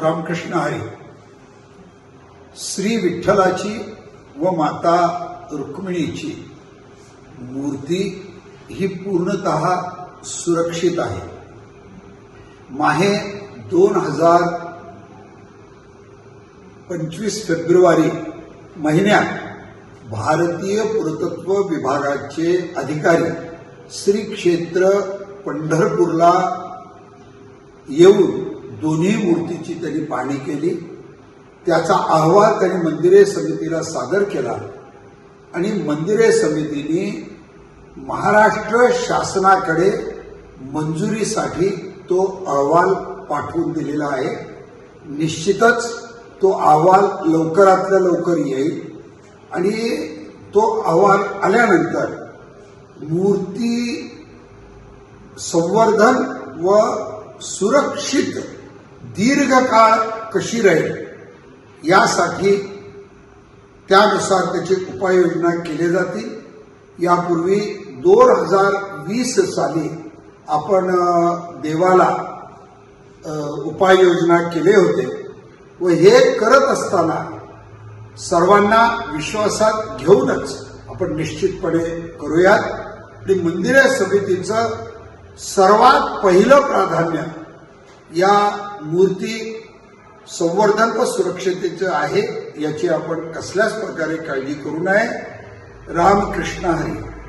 रामकृष्ण हरी श्री विठ्ठलाची व माता रुक्मिणीची मूर्ती ही पूर्णत सुरक्षित आहे. माहे दोन हजार पंचवीस फेब्रुवारी महिन्यात भारतीय पुरातत्व विभागाचे अधिकारी श्री क्षेत्र पंढरपूरला येऊन दोन्ही मूर्तीची त्यांनी पाहणी केली. त्याचा अहवाल त्यांनी मंदिरे समितीला सादर केला. आणि मंदिरे समितीने महाराष्ट्र शासनाकडे मंजुरीसाठी तो अहवाल पाठवून दिलेला आहे. निश्चितच तो अहवाल लवकरातल्या लवकर येईल. आणि तो अहवाल आल्यानंतर मूर्ती संवर्धन व सुरक्षित दीर्घकाळ कशी राहील? यासाठी त्यानुसार त्याची उपाययोजना केली जातील यापूर्वी दोन हजार वीस साली आपण देवाला उपाययोजना केले होते व हे करत असताना सर्वांना विश्वासात घेऊनच आपण निश्चितपणे करूयात. आणि मंदिरे समितीचं सर्वात पहिलं प्राधान्य या मूर्ती संवर्धन व सुरक्षतेचं आहे याची आपण कसल्याच प्रकारे काळजी करू नये. रामकृष्ण हरी.